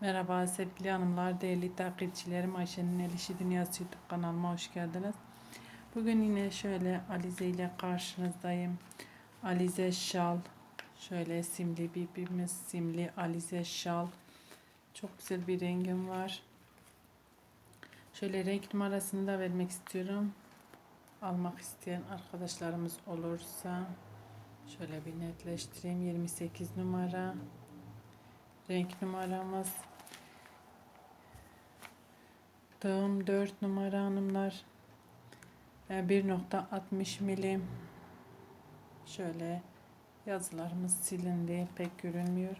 Merhaba sevgili hanımlar, değerli takipçilerim. Ayşe'nin El İşi Dünyası YouTube kanalıma hoş geldiniz. Bugün yine şöyle Alize ile karşınızdayım. Alize şal. Şöyle simli birbirimiz simli Alize şal. Çok güzel bir rengim var. Şöyle renk numarasını da vermek istiyorum. Almak isteyen arkadaşlarımız olursa şöyle bir netleştireyim. 28 numara. Renk numaramız Dağım 4 numara hanımlar. E, 1.60 milim. Şöyle yazılarımız silindi. Pek görünmüyor.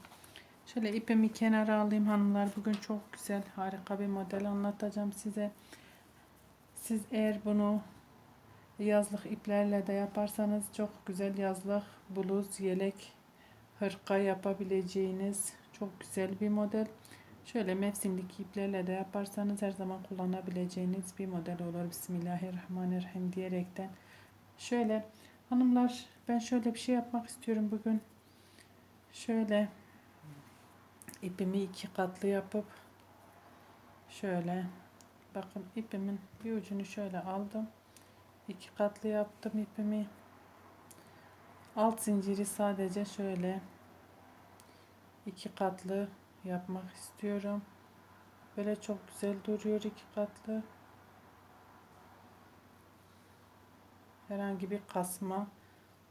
Şöyle ipimi kenara alayım hanımlar. Bugün çok güzel harika bir model anlatacağım size. Siz eğer bunu yazlık iplerle de yaparsanız çok güzel yazlık bluz, yelek, hırka yapabileceğiniz çok güzel bir model. Şöyle mevsimlik iplerle de yaparsanız her zaman kullanabileceğiniz bir model olur. Bismillahirrahmanirrahim diyerekten. Şöyle hanımlar ben şöyle bir şey yapmak istiyorum bugün. Şöyle ipimi iki katlı yapıp şöyle bakın ipimin bir ucunu şöyle aldım. iki katlı yaptım ipimi. Alt zinciri sadece şöyle iki katlı yapmak istiyorum. Böyle çok güzel duruyor iki katlı. Herhangi bir kasma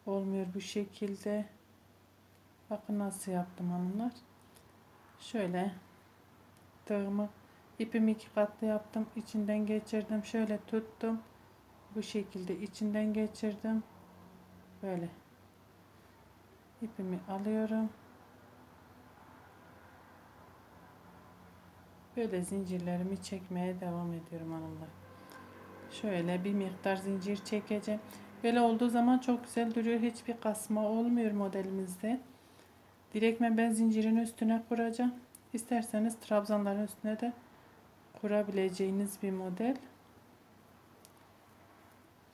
olmuyor bu şekilde. Bakın nasıl yaptım hanımlar. Şöyle tığımı ipimi iki katlı yaptım. içinden geçirdim. Şöyle tuttum. Bu şekilde içinden geçirdim. Böyle ipimi alıyorum. Böyle zincirlerimi çekmeye devam ediyorum hanımlar. Şöyle bir miktar zincir çekeceğim. Böyle olduğu zaman çok güzel duruyor. Hiçbir kasma olmuyor modelimizde. Direktmen ben zincirin üstüne kuracağım. İsterseniz trabzanların üstüne de kurabileceğiniz bir model.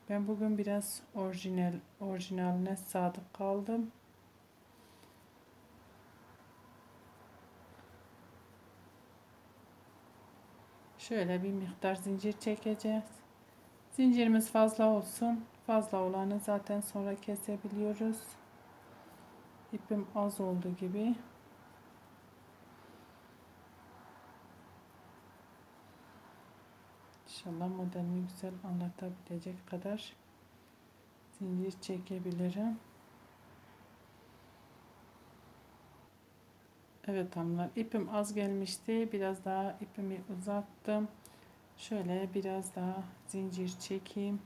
Ben bugün biraz orijinal orijinaline sadık kaldım. Şöyle bir miktar zincir çekeceğiz. Zincirimiz fazla olsun. Fazla olanı zaten sonra kesebiliyoruz. İpim az olduğu gibi. İnşallah modelimi güzel anlatabilecek kadar zincir çekebilirim. Evet hanımlar ipim az gelmişti. Biraz daha ipimi uzattım. Şöyle biraz daha zincir çekeyim.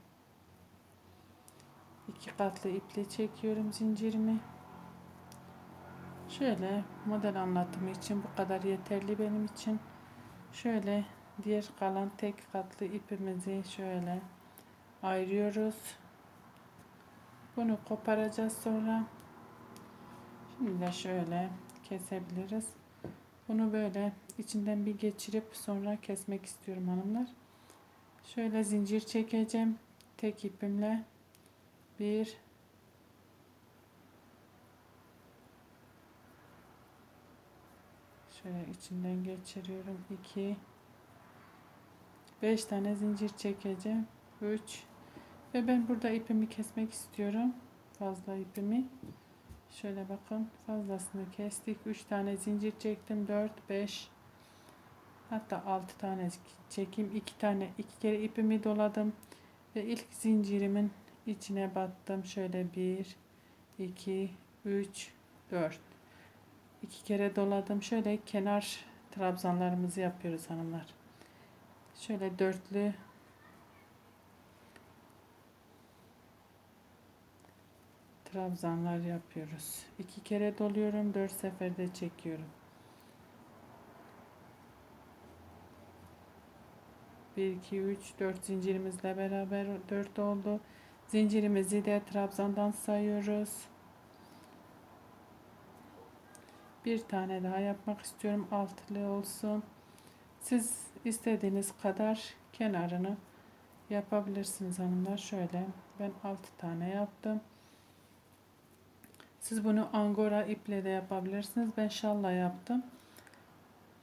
İki katlı iple çekiyorum zincirimi. Şöyle model anlatımı için bu kadar yeterli benim için. Şöyle diğer kalan tek katlı ipimizi şöyle ayırıyoruz. Bunu koparacağız sonra. Şimdi de şöyle kesebiliriz. Bunu böyle içinden bir geçirip sonra kesmek istiyorum hanımlar. Şöyle zincir çekeceğim. Tek ipimle bir şöyle içinden geçiriyorum. 2 5 tane zincir çekeceğim. 3 ve ben burada ipimi kesmek istiyorum. Fazla ipimi. Şöyle bakın fazlasını kestik. 3 tane zincir çektim. 4, 5 hatta 6 tane çekeyim. 2 tane 2 kere ipimi doladım. Ve ilk zincirimin içine battım. Şöyle 1, 2, 3, 4. 2 kere doladım. Şöyle kenar trabzanlarımızı yapıyoruz hanımlar. Şöyle dörtlü trabzanlar yapıyoruz. İki kere doluyorum. Dört seferde çekiyorum. Bir, iki, üç, dört zincirimizle beraber dört oldu. Zincirimizi de trabzandan sayıyoruz. Bir tane daha yapmak istiyorum. Altılı olsun. Siz istediğiniz kadar kenarını yapabilirsiniz hanımlar. Şöyle ben altı tane yaptım. Siz bunu angora iple de yapabilirsiniz. Ben şalla yaptım.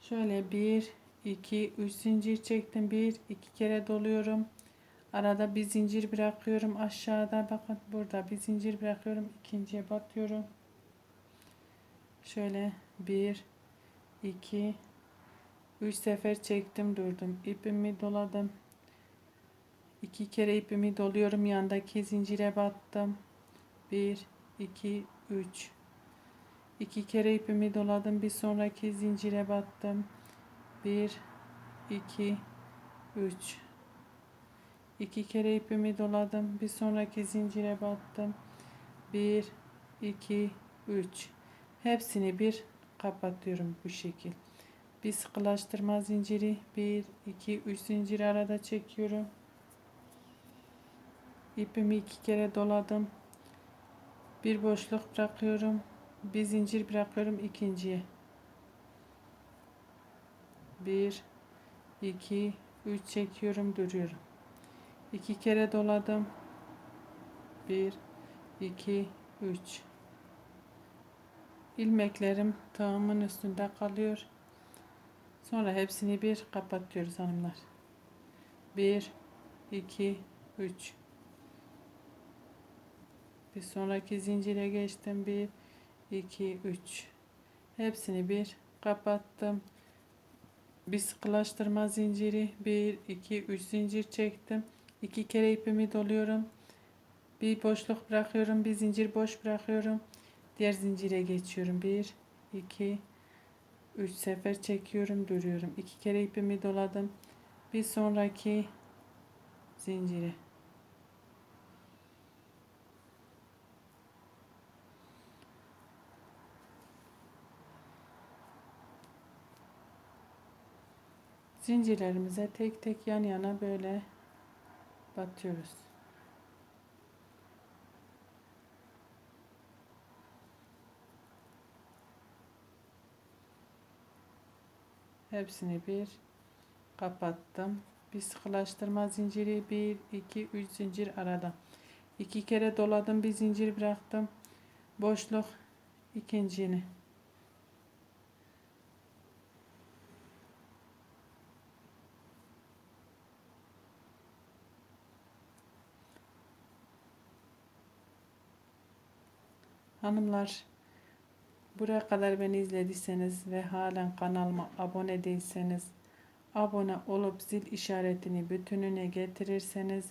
Şöyle 1 2 3 zincir çektim. 1 2 kere doluyorum. Arada bir zincir bırakıyorum aşağıda. Bakın burada bir zincir bırakıyorum. ikinciye batıyorum. Şöyle 1 2 3 sefer çektim durdum. İpimi doladım. iki kere ipimi doluyorum. Yandaki zincire battım. 1 2 3 2 kere ipimi doladım. Bir sonraki zincire battım. 1 2 3 2 kere ipimi doladım. Bir sonraki zincire battım. 1 2 3 Hepsini bir kapatıyorum bu şekil. Bir sıkılaştırma zinciri 1 2 3 zincir arada çekiyorum. İpimi iki kere doladım. Bir boşluk bırakıyorum. Bir zincir bırakıyorum ikinciye. 1 2 3 çekiyorum duruyorum. İki kere doladım. 1 2 3 ilmeklerim tığımın üstünde kalıyor. Sonra hepsini bir kapatıyoruz hanımlar. 1 2 3 Bir sonraki zincire geçtim. 1 2 3 Hepsini bir kapattım. Bir sıkılaştırma zinciri 1 2 3 zincir çektim. 2 kere ipimi doluyorum. Bir boşluk bırakıyorum, bir zincir boş bırakıyorum. Diğer zincire geçiyorum. 1 2 3 sefer çekiyorum, duruyorum. 2 kere ipimi doladım. Bir sonraki zincire. Zincirlerimize tek tek yan yana böyle batıyoruz. Hepsini bir kapattım. Bir sıkılaştırma zinciri 1 2 3 zincir arada. iki kere doladım, bir zincir bıraktım. Boşluk ikincini. Hanımlar Buraya kadar beni izlediyseniz ve halen kanalıma abone değilseniz abone olup zil işaretini bütününe getirirseniz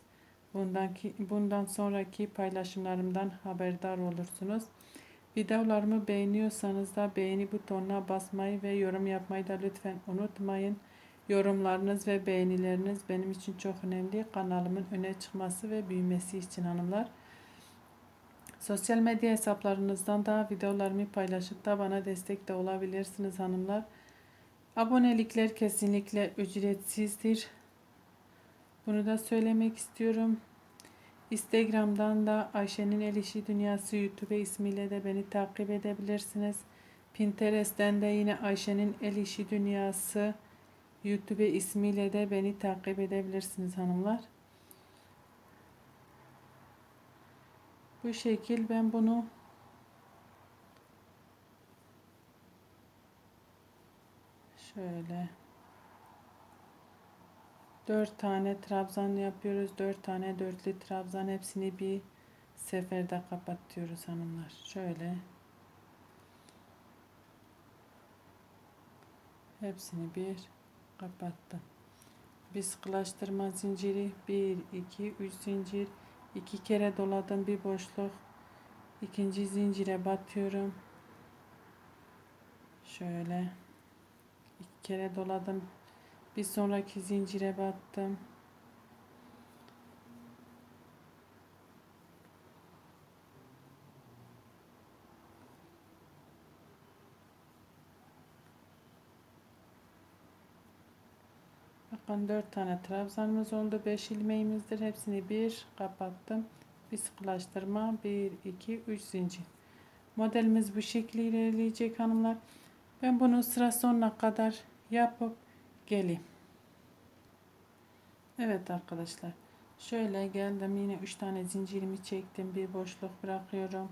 bundan, ki, bundan sonraki paylaşımlarımdan haberdar olursunuz. Videolarımı beğeniyorsanız da beğeni butonuna basmayı ve yorum yapmayı da lütfen unutmayın. Yorumlarınız ve beğenileriniz benim için çok önemli. Kanalımın öne çıkması ve büyümesi için hanımlar. Sosyal medya hesaplarınızdan da videolarımı paylaşıp da bana destek de olabilirsiniz hanımlar. Abonelikler kesinlikle ücretsizdir. Bunu da söylemek istiyorum. Instagram'dan da Ayşe'nin El İşi Dünyası YouTube ismiyle de beni takip edebilirsiniz. Pinterest'ten de yine Ayşe'nin El İşi Dünyası YouTube ismiyle de beni takip edebilirsiniz hanımlar. Bu şekil ben bunu şöyle dört tane trabzan yapıyoruz. Dört tane dörtlü trabzan hepsini bir seferde kapatıyoruz hanımlar. Şöyle hepsini bir kapattım. Bir sıkılaştırma zinciri 1 2 3 zincir iki kere doladım bir boşluk. İkinci zincire batıyorum. Şöyle. İki kere doladım bir sonraki zincire battım Bakın 4 tane trabzanımız oldu. 5 ilmeğimizdir. Hepsini bir kapattım. Bir sıkılaştırma. 1, 2, 3 zincir. Modelimiz bu şekilde ilerleyecek hanımlar. Ben bunu sıra sonuna kadar yapıp geleyim. Evet arkadaşlar. Şöyle geldim. Yine 3 tane zincirimi çektim. Bir boşluk bırakıyorum.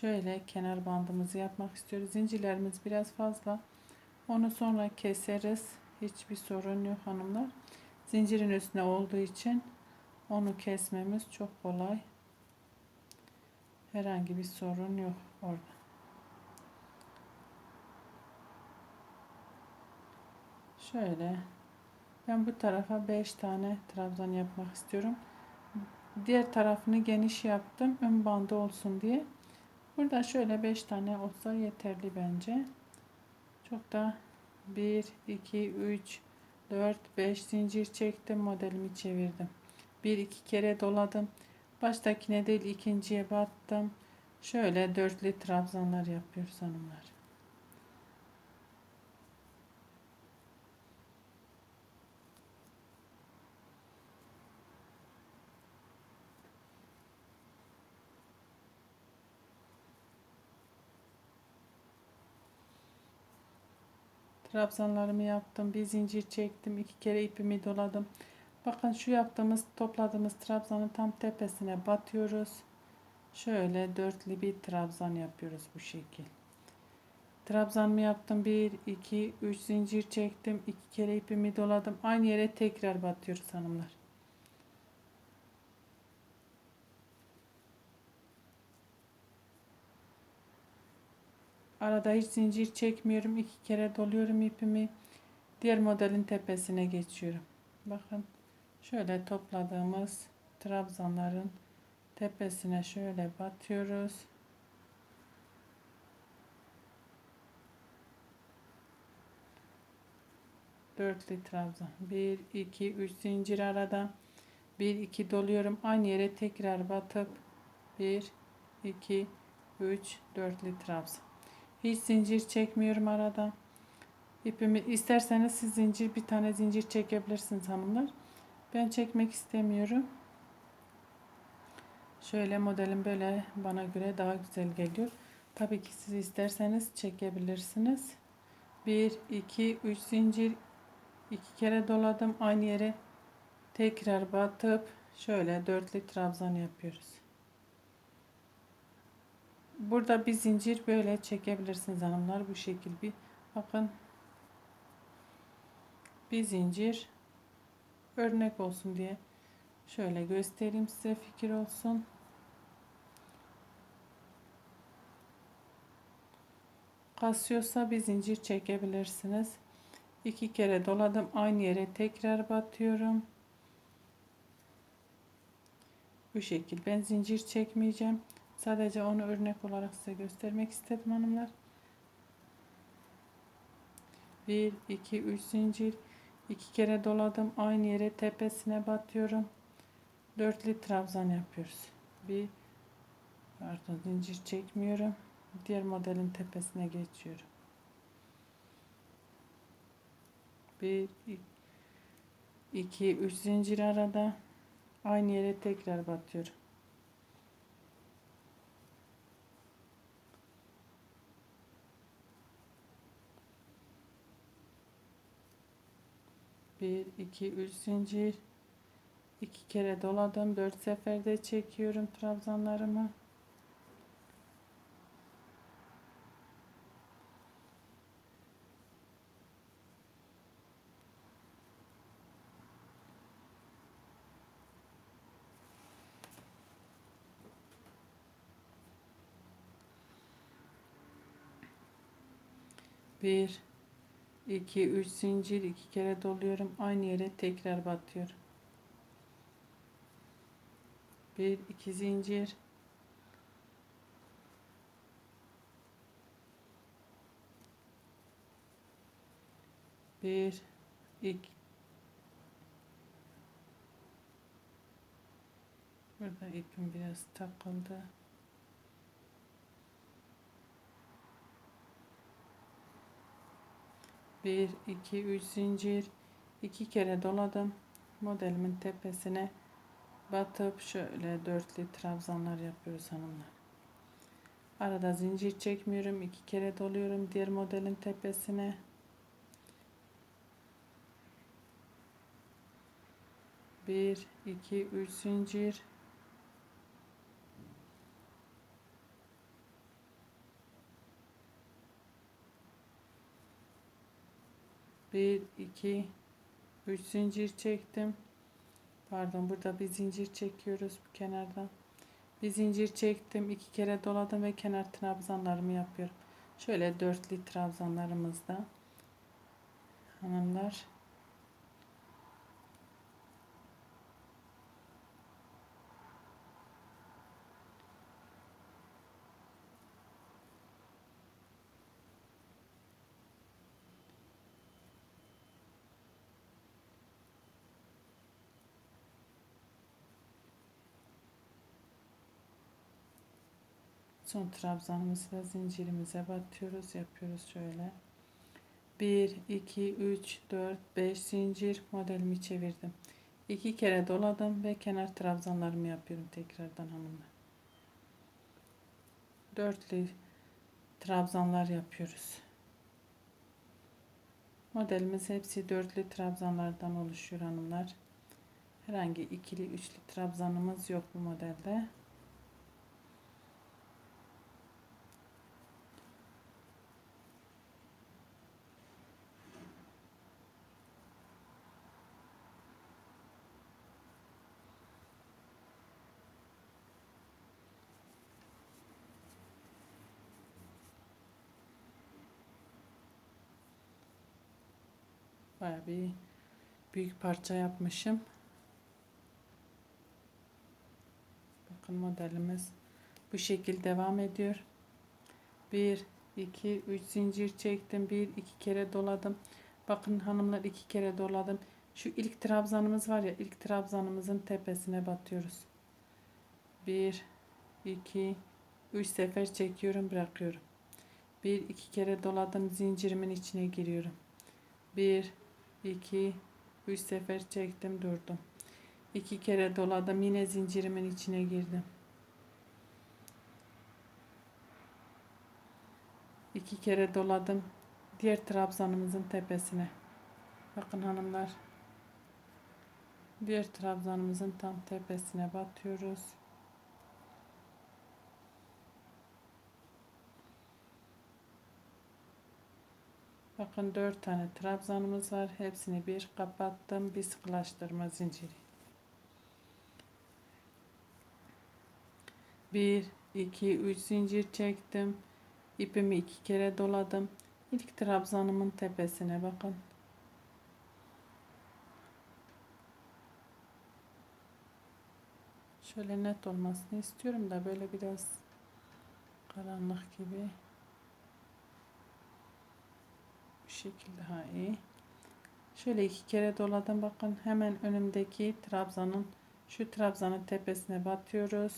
Şöyle kenar bandımızı yapmak istiyoruz. Zincirlerimiz biraz fazla. Onu sonra keseriz. Hiçbir sorun yok hanımlar. Zincirin üstüne olduğu için onu kesmemiz çok kolay. Herhangi bir sorun yok orada. Şöyle ben bu tarafa 5 tane trabzan yapmak istiyorum. Diğer tarafını geniş yaptım. Ön bandı olsun diye. Burada şöyle 5 tane olsa yeterli bence. Çok da 1, 2, 3, 4, 5 zincir çektim. Modelimi çevirdim. 1, 2 kere doladım. Baştakine değil ikinciye battım. Şöyle dörtlü trabzanlar yapıyoruz hanımlar. Trabzanlarımı yaptım. Bir zincir çektim. iki kere ipimi doladım. Bakın şu yaptığımız topladığımız trabzanın tam tepesine batıyoruz. Şöyle dörtlü bir trabzan yapıyoruz bu şekil. Trabzanımı yaptım. 1, 2, 3 zincir çektim. iki kere ipimi doladım. Aynı yere tekrar batıyoruz hanımlar. Arada hiç zincir çekmiyorum. iki kere doluyorum ipimi. Diğer modelin tepesine geçiyorum. Bakın şöyle topladığımız trabzanların tepesine şöyle batıyoruz. Dörtlü trabzan. 1 2 3 zincir arada. 1 2 doluyorum. Aynı yere tekrar batıp 1 2 3 dörtlü trabzan. Hiç zincir çekmiyorum arada. İpimi isterseniz siz zincir bir tane zincir çekebilirsiniz hanımlar. Ben çekmek istemiyorum. Şöyle modelim böyle bana göre daha güzel geliyor. Tabii ki siz isterseniz çekebilirsiniz. 1 2 3 zincir iki kere doladım aynı yere tekrar batıp şöyle dörtlü trabzan yapıyoruz. Burada bir zincir böyle çekebilirsiniz hanımlar. Bu şekil bir bakın. Bir zincir örnek olsun diye şöyle göstereyim size fikir olsun. Kasıyorsa bir zincir çekebilirsiniz. İki kere doladım. Aynı yere tekrar batıyorum. Bu şekil. Ben zincir çekmeyeceğim. Sadece onu örnek olarak size göstermek istedim hanımlar. 1 2 3 zincir. İki kere doladım. Aynı yere tepesine batıyorum. Dörtlü trabzan yapıyoruz. Bir pardon zincir çekmiyorum. Diğer modelin tepesine geçiyorum. 1 2 3 zincir arada. Aynı yere tekrar batıyorum 1 2 3 zincir. İki kere doladım 4 seferde çekiyorum trabzanlarımı. Bir 2 3 zincir iki kere doluyorum. Aynı yere tekrar batıyorum. 1 2 zincir. Bir iki. Burada ipim biraz takıldı 1 2 3 zincir. İki kere doladım. Modelimin tepesine batıp şöyle dörtlü trabzanlar yapıyoruz hanımlar. Arada zincir çekmiyorum. İki kere doluyorum diğer modelin tepesine. Bir iki üç zincir 1 2 3 zincir çektim. Pardon burada bir zincir çekiyoruz bu kenardan. Bir zincir çektim. iki kere doladım ve kenar trabzanlarımı yapıyorum. Şöyle dörtlü trabzanlarımızda hanımlar Son trabzanımızı da zincirimize batıyoruz. Yapıyoruz şöyle. 1, 2, 3, 4, 5 zincir modelimi çevirdim. 2 kere doladım ve kenar trabzanlarımı yapıyorum tekrardan hanımlar. Dörtlü trabzanlar yapıyoruz. Modelimiz hepsi dörtlü trabzanlardan oluşuyor hanımlar. Herhangi ikili, üçlü trabzanımız yok bu modelde. Baya bir büyük parça yapmışım. Bakın modelimiz bu şekil devam ediyor. 1 2 3 zincir çektim. 1 2 kere doladım. Bakın hanımlar iki kere doladım. Şu ilk trabzanımız var ya ilk trabzanımızın tepesine batıyoruz. 1 2 3 sefer çekiyorum, bırakıyorum. 1 2 kere doladım, zincirimin içine giriyorum. 1 2 3 sefer çektim durdum. 2 kere doladım yine zincirimin içine girdim. 2 kere doladım diğer trabzanımızın tepesine. Bakın hanımlar diğer trabzanımızın tam tepesine batıyoruz Bakın 4 tane trabzanımız var. Hepsini bir kapattım. Bir sıkılaştırma zinciri. 1 2 3 zincir çektim. İpimi iki kere doladım. İlk trabzanımın tepesine bakın. Şöyle net olmasını istiyorum da böyle biraz karanlık gibi. Şekil daha iyi. Şöyle iki kere doladım. Bakın hemen önümdeki trabzanın şu trabzanın tepesine batıyoruz.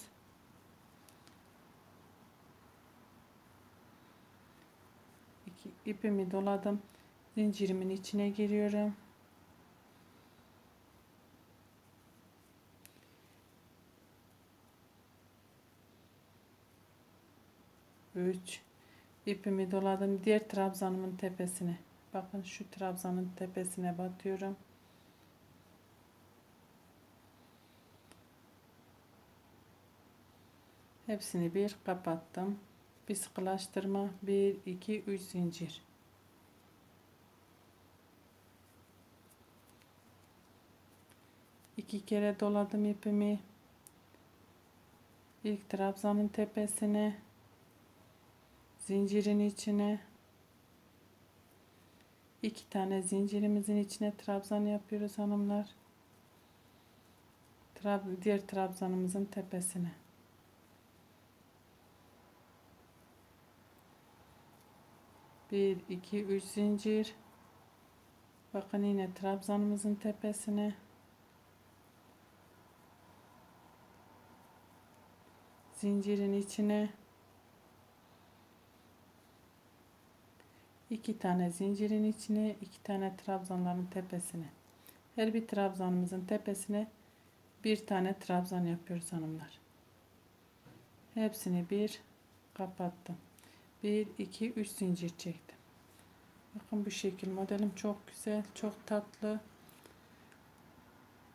İki, ipimi doladım. Zincirimin içine giriyorum. Üç ipimi doladım diğer trabzanımın tepesine. Bakın şu trabzanın tepesine batıyorum. Hepsini bir kapattım. Bir sıkılaştırma 1 2 3 zincir. iki kere doladım ipimi. İlk trabzanın tepesine zincirin içine iki tane zincirimizin içine trabzan yapıyoruz hanımlar. Trab diğer trabzanımızın tepesine. Bir, iki, üç zincir. Bakın yine trabzanımızın tepesine. Zincirin içine. İki tane zincirin içine iki tane trabzanların tepesine. Her bir trabzanımızın tepesine bir tane trabzan yapıyoruz hanımlar. Hepsini bir kapattım. 1 2 3 zincir çektim. Bakın bu şekil modelim çok güzel çok tatlı.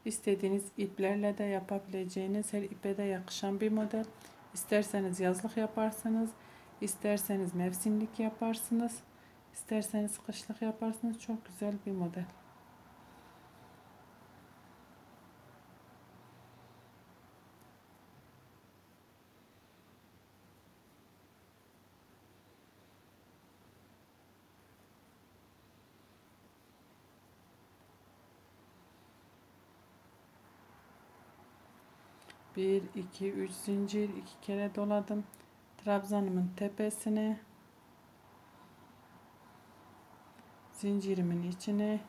İstediğiniz iplerle de yapabileceğiniz her ipe de yakışan bir model. İsterseniz yazlık yaparsınız isterseniz mevsimlik yaparsınız İsterseniz kışlık yaparsınız. Çok güzel bir model. Bir, iki, üç zincir iki kere doladım. Trabzanımın tepesine zincirimin içine.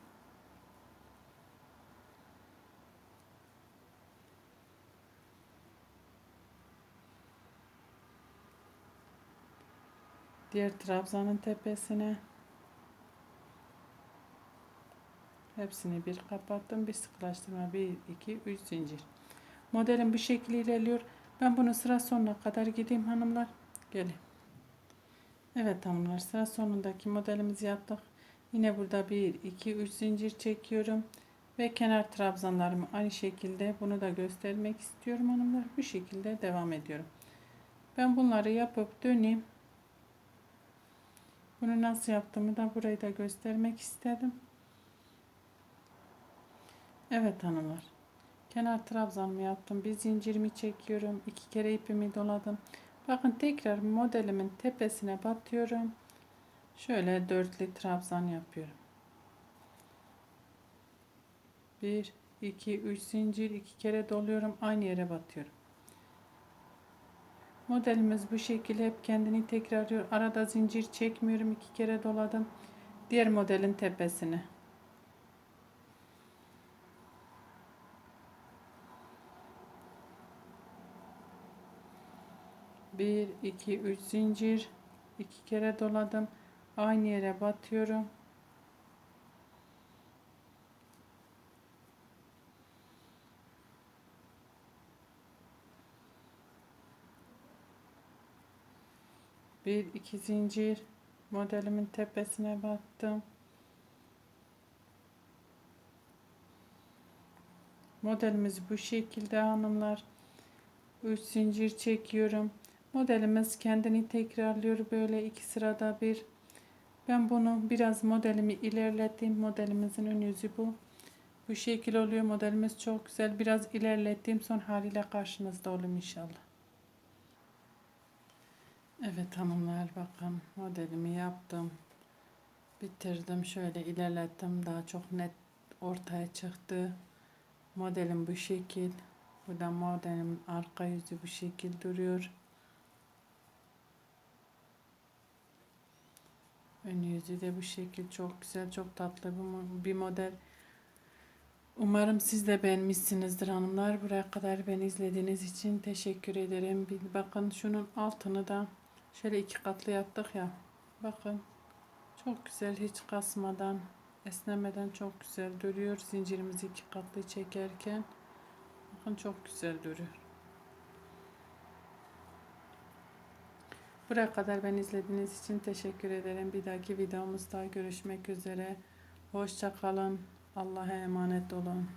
Diğer trabzanın tepesine. Hepsini bir kapattım. Bir sıkılaştırma. 1 2 3 zincir. Modelim bu şekilde ilerliyor. Ben bunu sıra sonuna kadar gideyim hanımlar. Gelin. Evet hanımlar sıra sonundaki modelimizi yaptık Yine burada 1, 2, 3 zincir çekiyorum. Ve kenar trabzanlarımı aynı şekilde bunu da göstermek istiyorum hanımlar. Bu şekilde devam ediyorum. Ben bunları yapıp döneyim. Bunu nasıl yaptığımı da burayı da göstermek istedim. Evet hanımlar. Kenar trabzanımı yaptım. Bir zincirimi çekiyorum. iki kere ipimi doladım. Bakın tekrar modelimin tepesine batıyorum. Şöyle dörtlü trabzan yapıyorum. 1 2 3 zincir iki kere doluyorum aynı yere batıyorum. Modelimiz bu şekilde hep kendini tekrarlıyor. Arada zincir çekmiyorum. iki kere doladım. Diğer modelin tepesine. Bir, iki, üç zincir. iki kere doladım aynı yere batıyorum. Bir iki zincir modelimin tepesine battım. Modelimiz bu şekilde hanımlar. 3 zincir çekiyorum. Modelimiz kendini tekrarlıyor böyle iki sırada bir ben bunu biraz modelimi ilerlettim. Modelimizin ön yüzü bu. Bu şekil oluyor. Modelimiz çok güzel. Biraz ilerlettiğim son haliyle karşınızda olayım inşallah. Evet hanımlar bakın modelimi yaptım. Bitirdim. Şöyle ilerlettim. Daha çok net ortaya çıktı. Modelim bu şekil. Burada modelim arka yüzü bu şekil duruyor. Ön yüzü de bu şekil çok güzel, çok tatlı bir model. Umarım siz de beğenmişsinizdir hanımlar. Buraya kadar beni izlediğiniz için teşekkür ederim. Bir bakın şunun altını da şöyle iki katlı yaptık ya. Bakın çok güzel hiç kasmadan, esnemeden çok güzel duruyor. Zincirimizi iki katlı çekerken bakın çok güzel duruyor. Buraya kadar ben izlediğiniz için teşekkür ederim. Bir dahaki videomuzda görüşmek üzere. Hoşça kalın. Allah'a emanet olun.